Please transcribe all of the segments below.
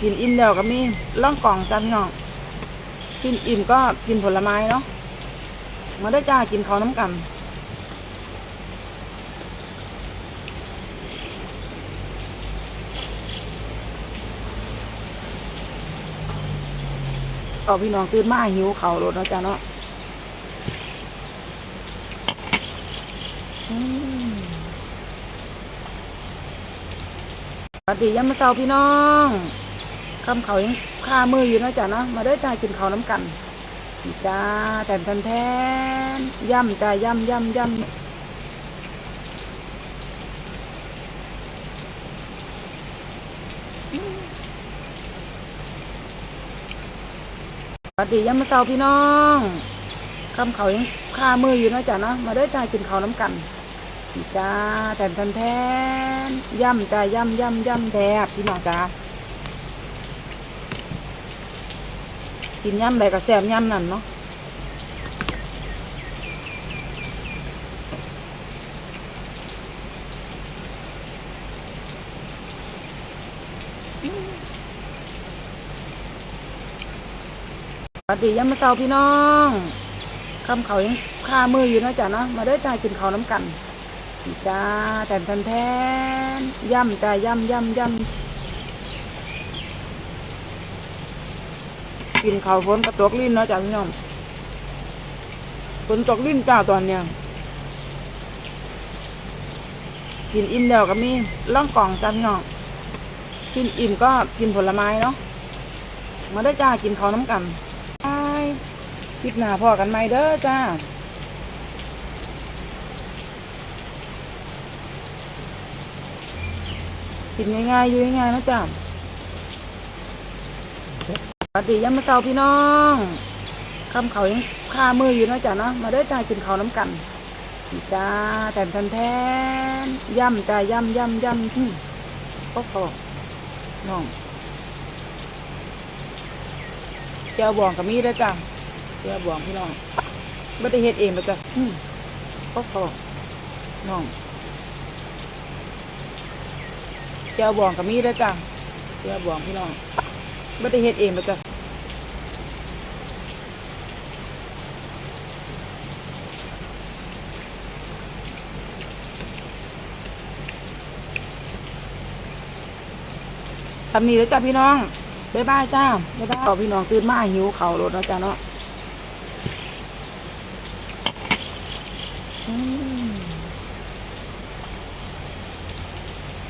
กินอิ่มแล้วก็มีล่องกล่องจ้าพี่น้องกินอิ่มก็กินผลไม้เนาะมาได้จ้ากินข้าวน้ำกันเอาพี่น้องตื่นมาหิวเขารถเนาะจ้าเนาะสวัสดียามมื้อเช้าพี่น้อง คำเขายังคามืออยู่นะจ้าเนะมาได้จ้ากินเขาน้ำกันจ้าแทนแทนแทนย่ำจ้าย่ำย่ำย่ำสวัสดียามมื้อเช้าพี่น้องคำเขายังคามืออยู่นะจ้าเนะมาได้จ้ากินเขาน้ำกันจ้าแทนแทนแทนย่ำจ้าย่ำย่ำย่ำแทบพี่น้องจ้า กินย่ำใดก็แซ่บย่ำนั่นเนาะสวัสดียามมื้อเช้าพี่น้องคำเขายังคามืออยู่นะจ้ะเนาะมาได้จ้ากินเขาน้ำกันจ้าแทนแทนแทนย่ำจ้าย่ำย่ำย่ำ กินข้าวฝนกระตกลิ้นเนาะจ้ะพี่น้องฝนตกลิ้นจ้าตอนเนี้ยกินอิ่มแล้วก็มีล่องกล่องจ้าพี่น้องกินอิ่มก็กินผลไม้เนาะมาได้จ้ากินข้าวน้ำกันบายคลิปหน้าพอกันไหมเด้อจ้ากินง่ายๆอยู่ง่ายๆเนาะจ้า สวัสดียามมื้อเช้าพี่น้องคำเขายังคามืออยู่นะจ้ะเนาะมาได้อจ้ากินเขาน้ำกันนี่จ้าแทนแทนแทนย่ำจ้าย่ำย่ำย่ำอืมก็พอน้องเจ้าบวงกับมีได้จ้าเจ้าบวงพี่น้องไม่ได้เฮ็ดเองหรอกจ้ะอืมก็พอน้องเจ้าบวงกับมีได้จ้าเจ้าบวงพี่น้อง ไม่ได้เฮ็ดเองหรอกจ้ะทำนี้แล้วจ้ะพี่น้อง บ๊ายบายจ้า บ๊ายบายต่อพี่น้องตื่นมาหิวเขารถนะจ้ะเนาะอืม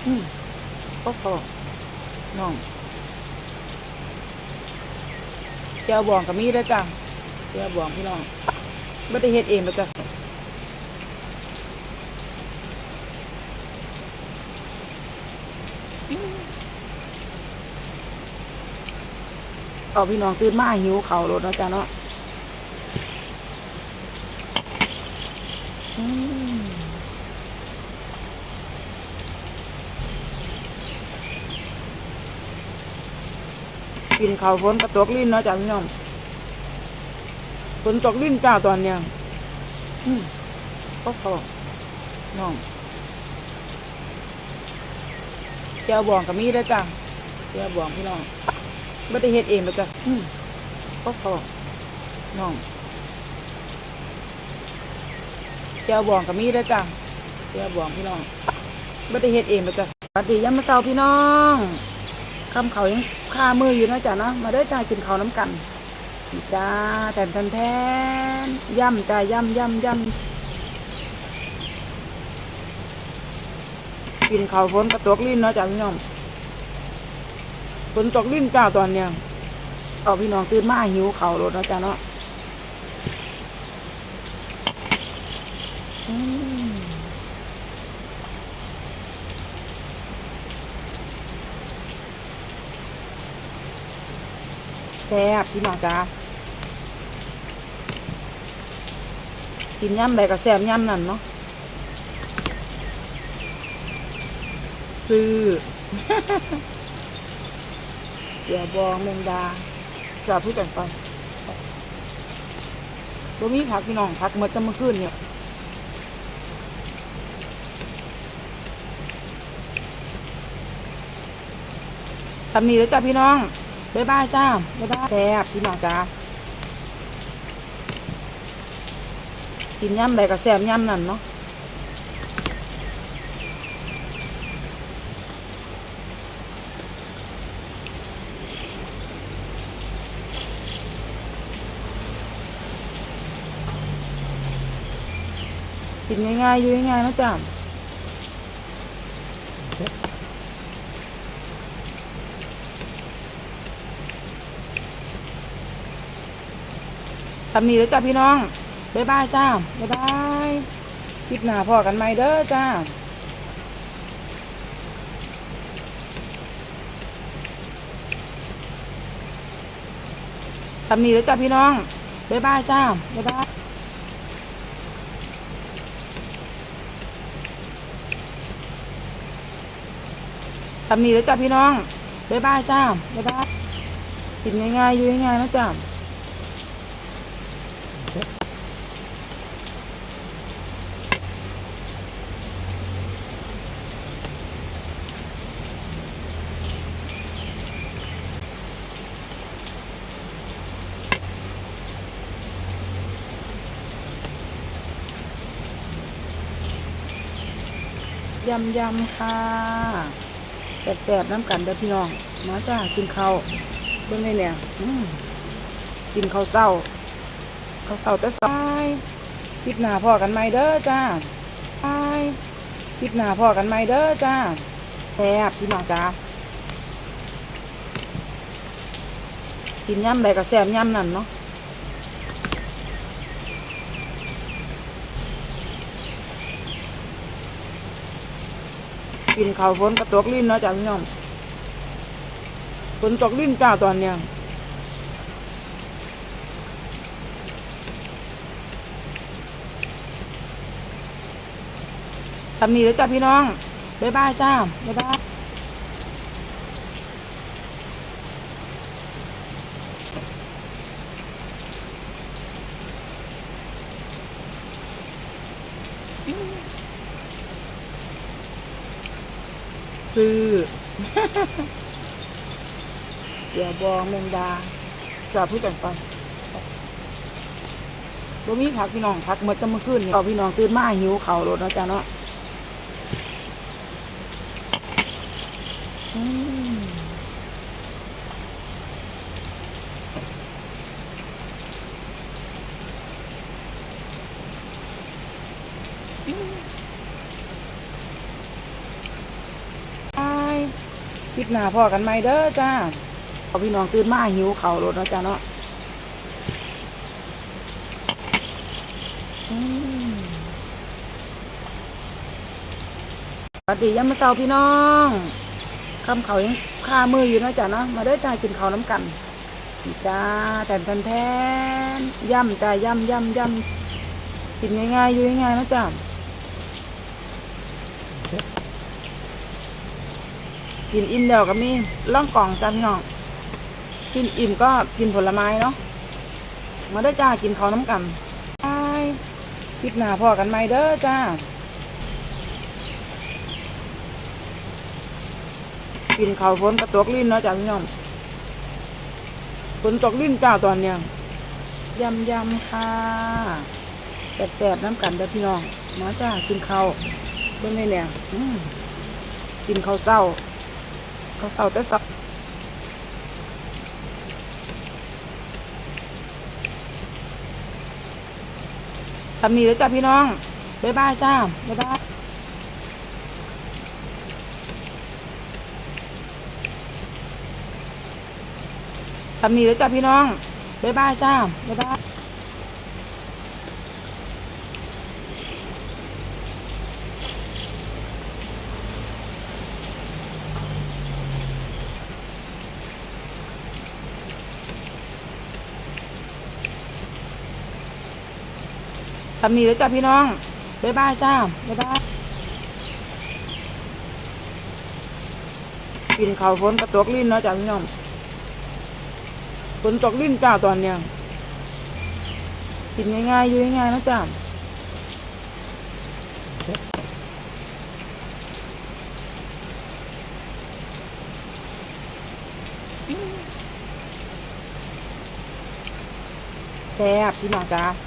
อืมก็พอน้อง เจ้วบวงกับมีได้อจ้ะเจ้วบวงพี่น้องไม่ได้เฮ็ดเองหรอกจ้ะเอาพี่น้องตื่นมาหิวเขารถนะจ๊ะเนาะ กินข้าวฝนกระตกลิ้นเนาะจ้ะพี่น้องฝนตกลิ้นจ้าตอนเนี้ยอืมก็พอน้องเจ้าบวงกับมีได้จ้าเจ้าบวงพี่น้องไม่ได้เฮ็ดเองหรอกจ้ะอืมก็พอน้องเจ้าบวงกับมีได้จ้าเจ้าบวงพี่น้องไม่ได้เฮ็ดเองหรอกจ้ะสวัสดียามมื้อเช้าพี่น้อง คำเขายังคามืออยู่นะจ้ะเนาะมาได้จ้ากินข้าวน้ำกันจ้าแทนแทนแทนย่ำจ้าย่ำย่ำย่ำกินข้าวฝนกระตกลิ้นเนาะจ้าพี่น้องฝนตกลิ้นจ้าตอนเนี้ยเอาพี่น้องตื่นมาหิวข้าวรถเนาะจ้าเนาะ แซ่บพี่น้องจ้ากินย่ำใดก็แซ่บย่ำนั่นเนาะคือเดี๋ยวบองแมงดาจะพูดกันไปตัวมีผักพี่น้องผักหมดจะมาขึ้นเนี่ยทำนี้แล้วจ้าพี่น้อง บ๊ายบายจ้าบ๊ายบายแซ่บพี่น้องจ้ากินย่ำใดก็แซ่บย่ำนั่นเนาะกินง่ายๆอยู่ง่ายๆนะจ้า ทำนี้แล้วจ้าพี่น้อง บ๊ายบายจ้า บ๊ายบายคลิปหน้าพอกันไหมเด้อจ้าทำนี้แล้วจ้าพี่น้อง บ๊ายบายจ้า บ๊ายบายทำนี้แล้วจ้าพี่น้อง บ๊ายบายจ้า บ๊ายบายกินง่ายๆอยู่ง่ายๆนะจ้า ยำยำๆค่ะแสบๆน้ำกันเด้อพี่น้องมาจ้ากินข้าวเบิ่งเลยเนี่ยอืมกินข้าวเศร้าข้าวเศร้าแต่สายคลิปหน้าพ่อกันไหมเด้อจ้าบายคลิปหน้าพ่อกันไหมเด้อจ้าแซ่บพี่น้องจ้ากินยำใดก็แซ่บยำนั่นเนาะ กินข้าวฝนกระตกลิ้นเนาะจ้าพี่น้องฝนตกลิ้นจ้าตอนเนี้ยทำนี้แล้วจ้าพี่น้องบ๊ายบายจ้าบ๊ายบาย คือเดี๋ยวบองแมงดาจะพูดกันไปบ่มีผักพี่น้องผักเมื่อจะมาขึ้นเนี่เอาพี่น้องตื่นมาหิวเขารถเนาะจ้าเนาะอืมบาย คลิปหน้าพ่อกันไหมเด้อจ้าเอาพี่น้องตื่นมาหิวเข่ารถเนาะจ้าเนาะอืมสวัสดียามมื้อเช้าพี่น้องคำเขายังคามืออยู่นะจ้าเนาะมาเด้อจ้ากินเขาน้ำกันจ้าแทนแทนแทนย่ำจ้าย่ำย่ำย่ำกินง่ายๆอยู่ง่ายๆนะจ้า กินอิ่มแล้วก็มีล่องกล่องจ้าพี่น้องกินอิ่มก็กินผลไม้เนาะมาเด้จ้ากินข้าวน้ำกันบายคลิปหน้าพอกันไหมเด้อจ้ากินข้าวฝนกระตกลิ้นเนาะจ้าพี่น้องฝนตกลิ้นจ้าตอนเนี้ยยำยำค่ะแสบๆน้ำกันเด้อพี่น้องมาจ้ากินข้าวเบิ่งเลยเนี่ยกินข้าวเศร้า ข้าวเศร้าแต่เศร้าทำนี้แล้วจ้าพี่น้อง บ๊ายบายจ้า บ๊ายบายทำนี้แล้วจ้าพี่น้อง บ๊ายบายจ้า บ๊ายบาย ทำนี้แล้วจ้าพี่น้อง บ๊ายบายจ้า บ๊ายบายกินข้าวฝนกระตกลิ้นเนาะจ้าพี่น้องฝนตกลิ้นจ้าตอนเนี้ยกินง่ายๆอยู่ง่ายๆนะจ้าแซ่บพี่น้องจ้า